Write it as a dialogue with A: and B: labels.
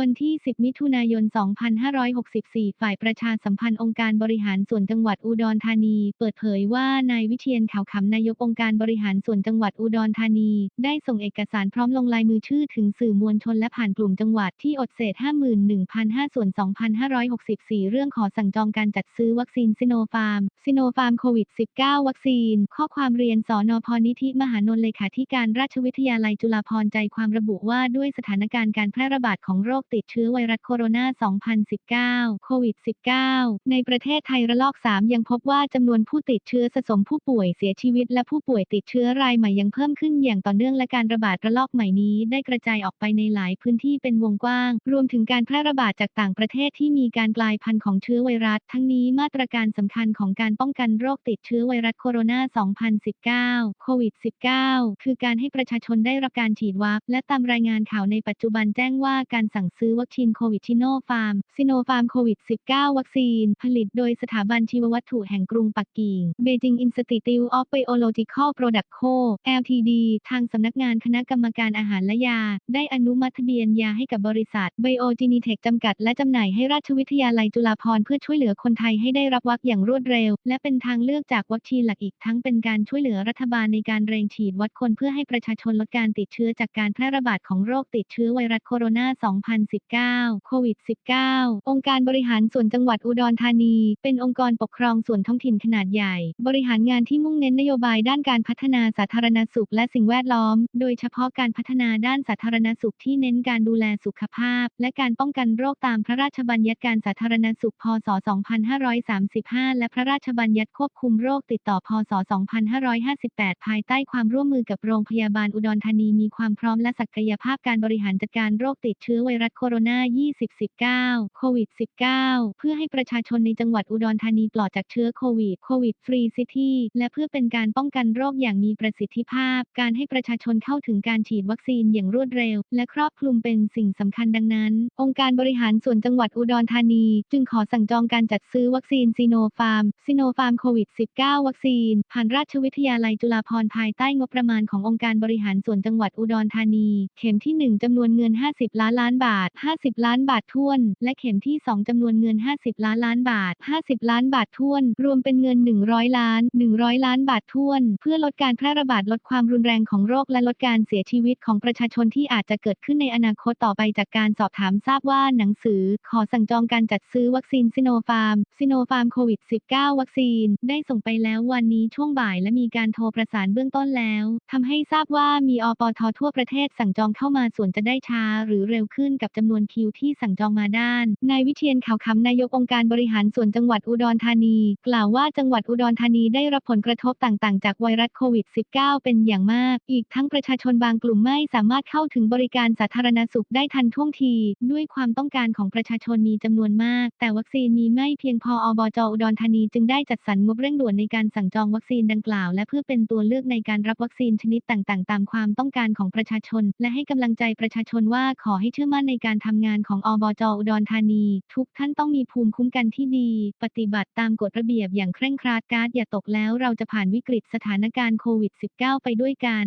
A: วันที่ 10 มิถุนายน 2564 ฝ่ายประชาสัมพันธ์องค์การบริหารส่วนจังหวัดอุดรธานี เปิดเผยว่านายวิเชียนขาวขำนายกองค์การบริหารส่วนจังหวัดอุดรธานี ได้ส่งเอกสารพร้อมลงลายมือชื่อถึงสื่อมวลชนและผ่านกลุ่มจังหวัดที่อดเศษ 51,005 ส่วน 2,564 เรื่องขอสั่งจองการจัดซื้อวัคซีนซิโนฟาร์ม ซิโนฟาร์มโควิด -19 วัคซีน ข้อความเรียนสอนอพนิธิมหานนท์เลขาธิการราชวิทยาลัยจุฬาภรณ์ใจความระบุว่าด้วยสถานการณ์การแพร่ระบาดของโรคติดเชื้อไวรัสโคโรนา 2019 โควิด -19 ในประเทศไทยระลอก 3 ยังพบว่าจำนวนผู้ติดเชื้อสะสมผู้ป่วยเสียชีวิต และผู้ป่วยติดเชื้อรายใหม่ยังเพิ่มขึ้นอย่างต่อเนื่องและการระบาดระลอกใหม่นี้ ได้กระจายออกไปในหลายพื้นที่เป็นวงกว้าง รวมถึงการแพร่ระบาดจากต่างประเทศที่มีการกลายพันธุ์ของเชื้อไวรัส ทั้งนี้มาตรการสำคัญของการป้องกันโรคติดเชื้อไวรัสโคโรนา 2019 โควิด -19 คือการให้ประชาชนได้รับการฉีดวัคและตามรายงานข่าวในปัจจุบันแจ้งว่าการสั่งซื้อวัคซีนโควิดชิโนฟาร์มซิโนฟาร์มโควิด 19 วัคซีน ผลิตโดยสถาบันชีววัตถุแห่งกรุงปักกิ่ง Beijing Institute of Biological Product Co. Ltd ทางสำนักงานคณะกรรมการอาหารและยา ได้อนุมัติทะเบียนยาให้กับบริษัท Biogenitech จำกัด และจำหน่ายให้ราชวิทยาลัยจุฬาภรณ์เพื่อช่วยเหลือคนไทยให้ได้รับวัคอย่างรวดเร็ว และเป็นทางเลือกจากวัคซีนหลักอีกทั้งเป็นการช่วยเหลือรัฐบาลในการเร่งฉีดวัคคนเพื่อให้ประชาชนลดการติดเชื้อจากการแพร่ระบาดของโรคติดเชื้อไวรัสโคโรนา2019 โควิด -19 องค์การบริหารส่วนจังหวัดอุดรธานี เป็นองค์กรปกครองส่วนท้องถิ่นขนาดใหญ่ บริหารงานที่มุ่งเน้นนโยบายด้านการพัฒนาสาธารณสุขและสิ่งแวดล้อม โดยเฉพาะการพัฒนาด้านสาธารณสุขที่เน้นการดูแลสุขภาพ และการป้องกันโรคตามพระราชบัญญัติการสาธารณสุข พศ 2535 และพระราชบัญญัติควบคุมโรคติดต่อ พศ 2558 ภายใต้ความร่วมมือกับโรงพยาบาลอุดรธานีมีความพร้อมและศักยภาพการบริหารจัดการโรคติดเชื้อไวรัสโคโรนา 2019 โควิด -19 เพื่อให้ประชาชนในจังหวัดอุดรธานีปลอดจากเชื้อโควิด โควิดฟรีซิตี้ และเพื่อเป็นการป้องกันโรคอย่างมีประสิทธิภาพ การให้ประชาชนเข้าถึงการฉีดวัคซีนอย่างรวดเร็ว และครอบคลุมเป็นสิ่งสำคัญดังนั้น องค์การบริหารส่วนจังหวัดอุดรธานี จึงขอสั่งจองการจัดซื้อวัคซีนซีโนฟาร์มซีโนฟาร์มโควิด 19 วัคซีน ผ่านราชวิทยาลัยจุฬาภรณ์ภายใต้งบประมาณขององค์การบริหารส่วนจังหวัดอุดรธานี เข็มที่ 1จำนวนเงิน 50 ล้านล้านบาทาท 50 ล้านบาทท้วน และเข็มที่ 2 จำนวนเงิน 50 ล้านล้านบาท 50 ล้านบาทท้วน รวมเป็นเงิน 100 ล้าน 100 ล้านบาทท้วน เพื่อลดการแพร่ระบาดลดความรุนแรงของโรคและลดการเสียชีวิตของประชาชนที่อาจจะเกิดขึ้นในอนาคตต่อไปจากการสอบถามทราบว่าหนังสือ ขอสั่งจองการจัดซื้อวัคซีนซิโนฟาร์มซิโนฟาร์มโควิด -19 วัคซีน ได้ส่งไปแล้ววันนี้ช่วงบ่ายและมีการโทรประสานเบื้องต้นแล้วทำให้ทราบว่ามีอปททั่วประเทศสั่งจองเข้ามาส่วนจะได้ช้าหรือเร็วขึ้นกับจำนวนคิวที่สั่งจองมาด้าน นายวิเชียนขาวคำนายกองค์การบริหารส่วนจังหวัดอุดรธานี กล่าวว่าจังหวัดอุดรธานีได้รับผลกระทบต่างๆ จากไวรัสโควิด -19 เป็นอย่างมาก อีกทั้งประชาชนบางกลุ่มไม่สามารถเข้าถึงบริการสาธารณสุขได้ทันท่วงที ด้วยความต้องการของประชาชนมีจำนวนมาก แต่วัคซีนมีไม่เพียงพออบจอุดรธานีจึงได้จัดสรรงบเร่งด่วนในการสั่งจองวัคซีนดังกล่าว และเพื่อเป็นตัวเลือกในการรับวัคซีนชนิดต่างๆ ตามความต้องการของประชาชน และให้กำลังใจประชาชนว่าขอให้เชื่อมั่นในการทำงานของอบจอุดรธานี ทุกท่านต้องมีภูมิคุ้มกันที่ดี ปฏิบัติตามกฎระเบียบอย่างเคร่งครัดการ์ดอย่าตกแล้วเราจะผ่านวิกฤตสถานการณ์โควิด -19 ไปด้วยกัน